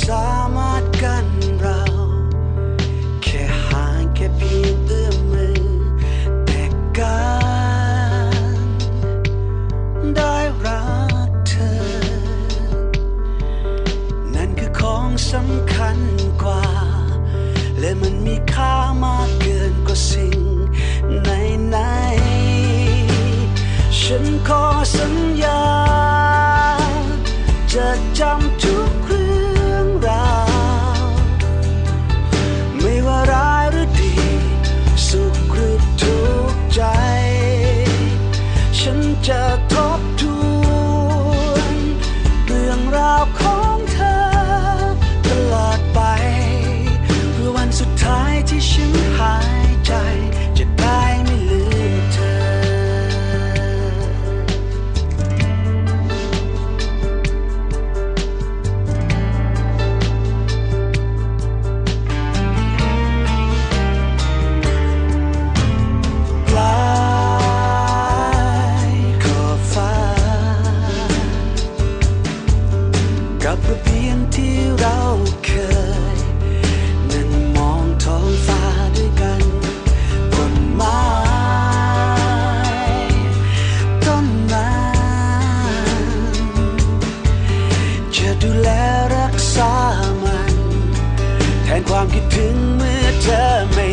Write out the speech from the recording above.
สามารถกันเรา แค่ห่างแค่เพียงเอื้อมมือ แต่การได้รักเธอ นั่นคือของสำคัญกว่า และมันมีค่ามากเกินกว่าสิ่งไหนไหนๆฉันขอสัญ จะทบทวน เรื่องราวของ ความคิดถึงเมื่อเธอไม่